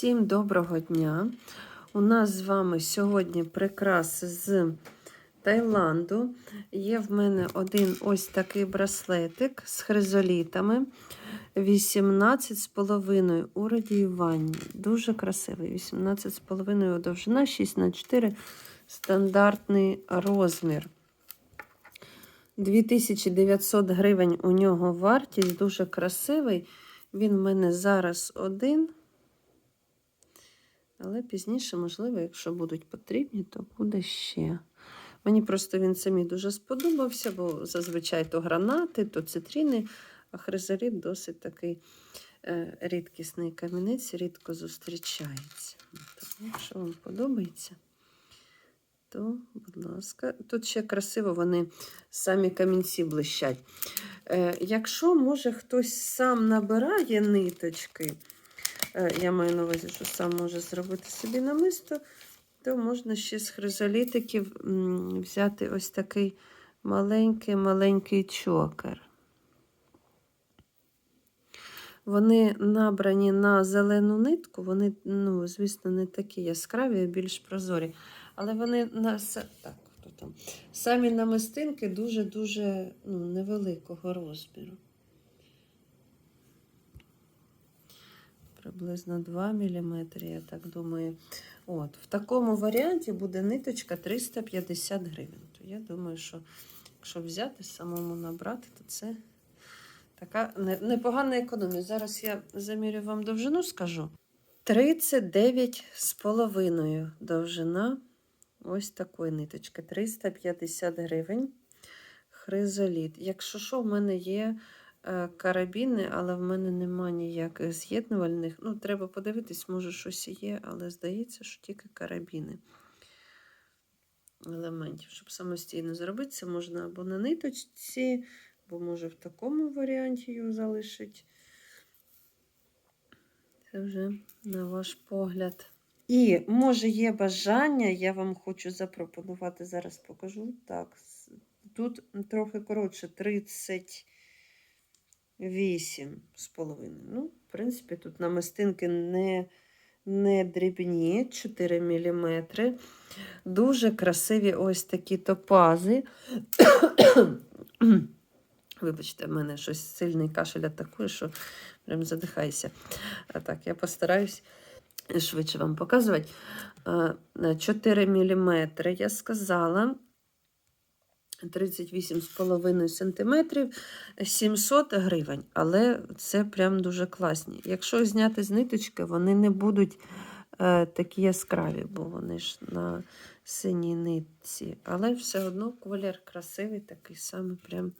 Всім доброго дня! У нас з вами сьогодні прикраси з Таїланду. Є в мене один ось такий браслетик з хризолітами. 18,5 у радіюванні. Дуже красивий. 18,5 довжина, 6х4 стандартний розмір. 2900 гривень у нього вартість, дуже красивий. Він в мене зараз один. Але пізніше, можливо, якщо будуть потрібні, то буде ще. Мені просто він самі дуже сподобався, бо зазвичай то гранати, то цитріни, а хризоліт досить такий е, рідкісний камінець, рідко зустрічається. Тому, якщо вам подобається, то, будь ласка, тут ще красиво вони самі камінці блищать. Е, якщо, може, хтось сам набирає ниточки, я маю на увазі, що сам може зробити собі намисто, то можна ще з хризолітиків взяти ось такий маленький-маленький чокер. Вони набрані на зелену нитку, вони, ну, звісно, не такі яскраві, а більш прозорі. Але вони на так, хто там? самі намистинки дуже-дуже ну, невеликого розміру. Приблизно 2 мм, я так думаю. От, в такому варіанті буде ниточка 350 гривень. То я думаю, що якщо взяти, самому набрати, то це така непогана економія. Зараз я замірю вам довжину, скажу. 39,5 довжина. Ось такої ниточки. 350 гривень. Хризоліт. Якщо що, в мене є Е, карабіни, але в мене немає ніяких з'єднувальних. Ну, треба подивитись, може, щось є, але здається, що тільки карабіни елементів. Щоб самостійно зробити, це можна або на ниточці, або може в такому варіанті його залишить. Це вже на ваш погляд. І, може, є бажання, я вам хочу запропонувати, зараз покажу. Так, тут трохи коротше, 30. 8,5. Ну, в принципі, тут намистинки не не дрібні, 4 мм. Дуже красиві ось такі топази. Вибачте, в мене щось сильний кашель атакує, що прям задихаюся. А так, я постараюсь швидше вам показувати. Е, 4 мм, я сказала. 38,5 см, 700 гривень. Але це прям дуже класні. Якщо зняти з ниточки, вони не будуть е, такі яскраві, бо вони ж на синій нитці. Але все одно колір красивий, такий самий прям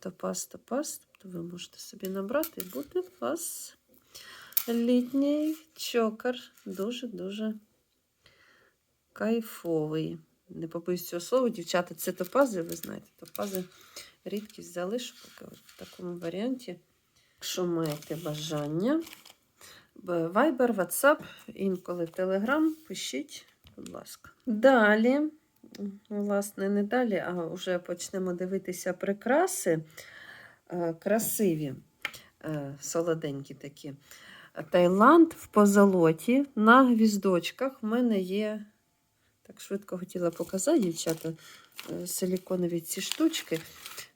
топаз-топаз. Тобто ви можете собі набрати, і буде у вас літній чокер. Дуже-дуже кайфовий. Не побоюсь цього слова, дівчата, це топази, ви знаєте, топази рідкість залишу поки в такому варіанті. Якщо маєте бажання, Viber, WhatsApp, інколи Telegram, пишіть, будь ласка. Далі, власне, не далі, а вже почнемо дивитися прикраси. Е, Красиві, е, солоденькі такі. Таїланд в позолоті на гвіздочках. В мене є, так швидко хотіла показати, дівчата, е, силіконові ці штучки.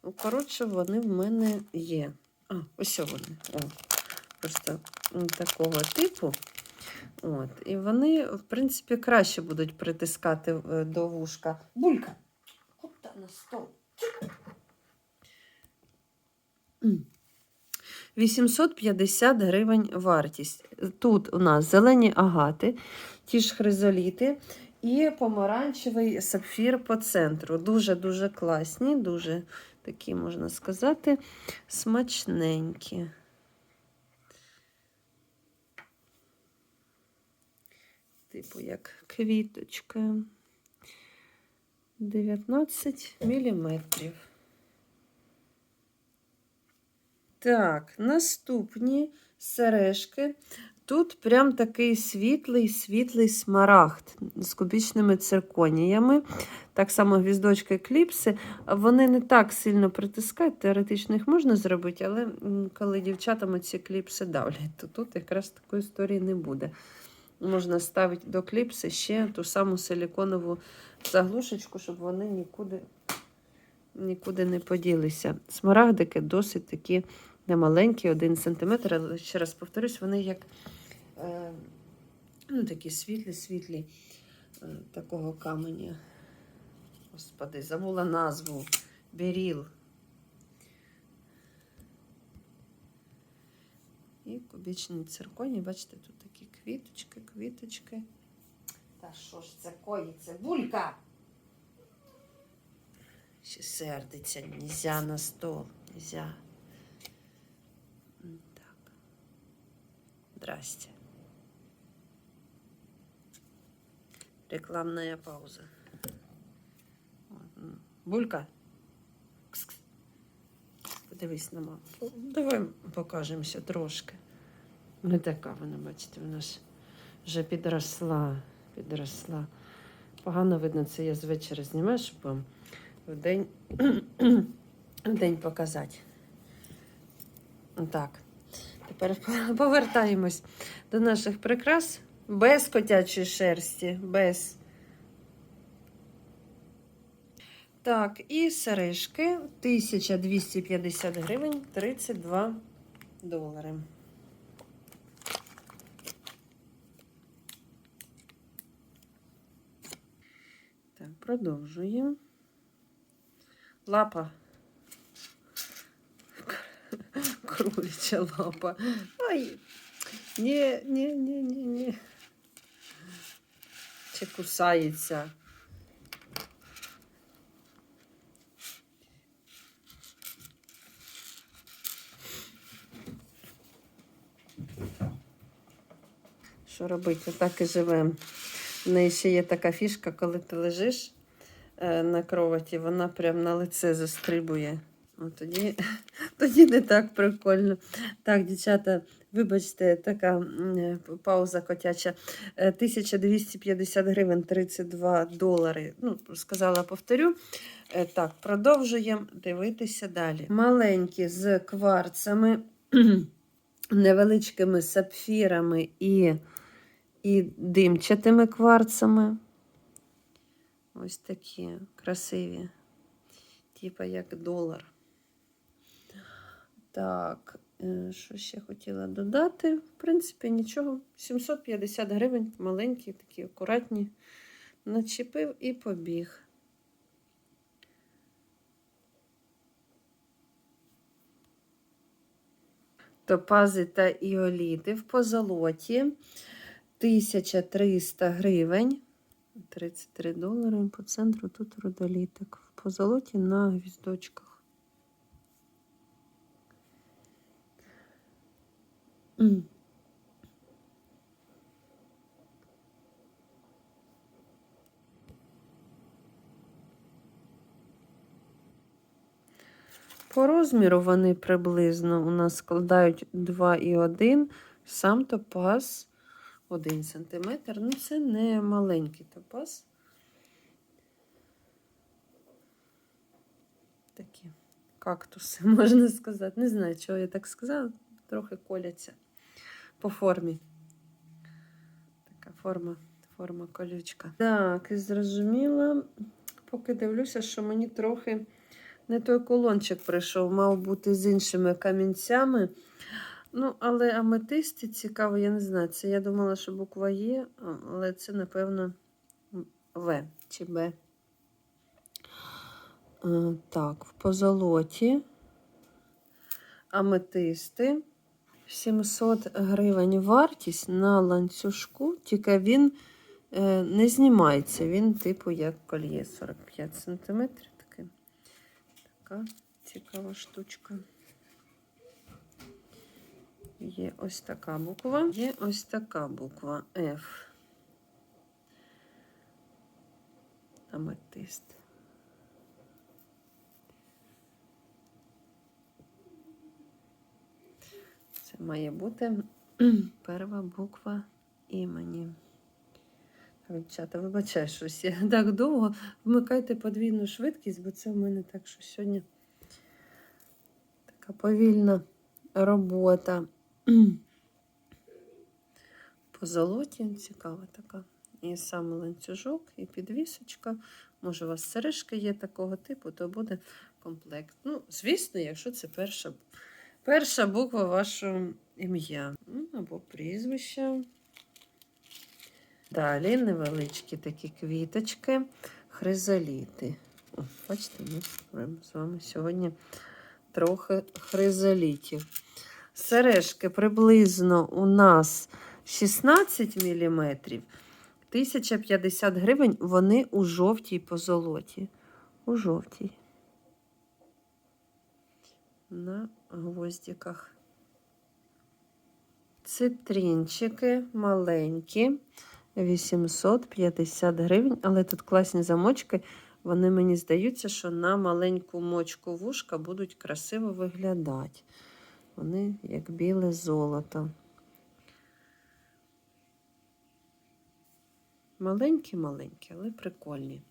Ну, Коротше, вони в мене є. А, ось вони. О, просто такого типу. От. І вони, в принципі, краще будуть притискати е, до вушка. Булька! Куда на стол? 850 гривень вартість. Тут у нас зелені агати, ті ж хризоліти і помаранчевий сапфір по центру. Дуже-дуже класні, дуже такі, можна сказати, смачненькі. Типу, як квіточка. 19 міліметрів. Так, наступні сережки. Тут прям такий світлий, світлий смарагд з кубічними цирконіями. Так само гвіздочки кліпси. Вони не так сильно притискають, теоретично їх можна зробити, але коли дівчатам ці кліпси давлять, то тут якраз такої історії не буде. Можна ставити до кліпси ще ту саму силіконову заглушечку, щоб вони нікуди, нікуди не поділися. Смарагдики досить такі немаленькі, один сантиметр, але ще раз повторюсь, вони як е, ну, такі світлі, світлі е, такого каменя. Господи, забула назву. Беріл. І кубічні цирконі, бачите, тут такі квіточки, квіточки. Та що ж це коїться? Булька! Ще сердиться, нельзя на стол, нельзя. М, Так. Здрасте. Рекламная пауза. Булька. Подивись на маму. Давай покажемося трошки. Не така вона, бачите, вона ж вже підросла, підросла. Погано видно, це я звечора знімаю, щоб вам в день, в день показати. Так. Тепер повертаємось до наших прикрас без котячої шерсті, без. Так, і сережки 1250 гривень 32 долари. Так, продовжуємо. Лапа. Кролича лапа. Ай. Ні, ні, ні, ні, ні. Чи кусається. Що робити? Так і живемо. В неї ще є така фішка, коли ти лежиш е, на кроваті, вона прям на лице застрибує. От тоді, тоді не так прикольно. Так, дівчата, вибачте, така е, пауза котяча. Е, 1250 гривень 32 долари. Ну, сказала, повторю. Е, Так, продовжуємо дивитися далі. Маленькі з кварцами, невеличкими сапфірами і, і димчатими кварцами. Ось такі красиві. Типа як долар. Так, е, що ще хотіла додати? В принципі, нічого. 750 гривень, маленькі, такі акуратні. Начепив і побіг. Топази та іоліти в позолоті 1300 гривень. 33 долари по центру тут родоліток. В позолоті на гвіздочках. По розміру вони приблизно у нас складають 2,1. Сам топаз 1 см. Ну, це не маленький топаз. Такі кактуси, можна сказати. Не знаю, чого я так сказала. Трохи коляться по формі. Така форма, форма колючка. Так, і зрозуміла, поки дивлюся, що мені трохи не той колончик прийшов, мав бути з іншими камінцями. Ну, але аметисти цікаво, я не знаю. Це я думала, що буква Є, але це, напевно, В чи Б. Е, Так, в позолоті. Аметисти. 700 гривень вартість на ланцюжку, тільки він е, не знімається. Він, типу, як кольє 45 см. Такий. Така цікава штучка. Є ось така буква, є ось така буква F. Аметист. Це має бути Перша буква імені. Дівчата, вибачай, щось я так довго. Вмикайте подвійну швидкість, бо це в мене так, що сьогодні така повільна робота. По золоті цікава така. І сам ланцюжок, і підвісочка. Може, у вас сережки є такого типу, то буде комплект. Ну, звісно, якщо це перша, перша буква вашого ім'я. Ну, Або прізвище. Далі невеличкі такі квіточки, хризаліти. О, бачите, ми з вами сьогодні трохи хризалітів. Сережки приблизно у нас 16 мм, 1050 гривень, вони у жовтій позолоті. У жовтій. На гвоздиках. Цитринчики маленькі, 850 гривень, але тут класні замочки. Вони мені здаються, що на маленьку мочку вушка будуть красиво виглядати. Вони як біле золото. Маленькі-маленькі, але прикольні.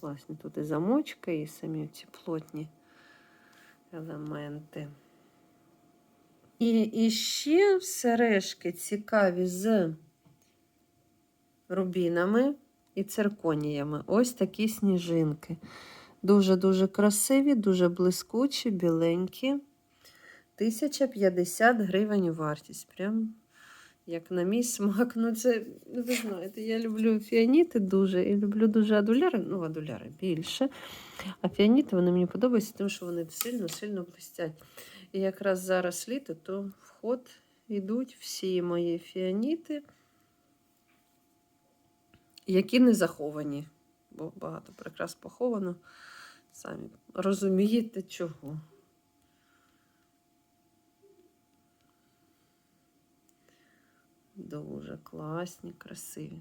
Класні тут і замочки, і самі ці плотні елементи. І, і ще сережки цікаві з рубінами і цирконіями. Ось такі сніжинки. Дуже-дуже красиві, дуже блискучі, біленькі. 1050 гривень вартість. Прям як на мій смак. Ну, це, ну, ви знаєте, я люблю фіаніти дуже і люблю дуже адуляри. Ну, адуляри більше. А фіаніти вони мені подобаються, тому що вони сильно-сильно блистять. І якраз зараз літо, то в ход йдуть всі мої фіаніти, які не заховані. Бо багато прикрас поховано. Самі розумієте чого. Дуже класні, красиві.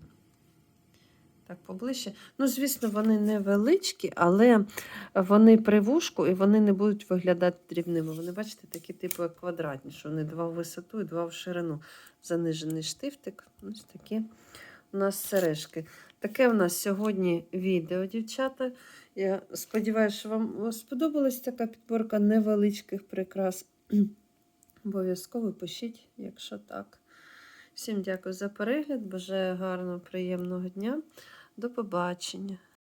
Так, поближче. Ну, звісно, вони невеличкі, але вони при вушку і вони не будуть виглядати дрібними. Вони, бачите, такі типу квадратні, що вони два в висоту і два в ширину. Занижений штифтик. Ось такі у нас сережки. Таке у нас сьогодні відео, дівчата. Я сподіваюся, що вам сподобалась така підборка невеличких прикрас. Обов'язково пишіть, якщо так. Всім дякую за перегляд. Бажаю гарного, приємного дня. До побачення.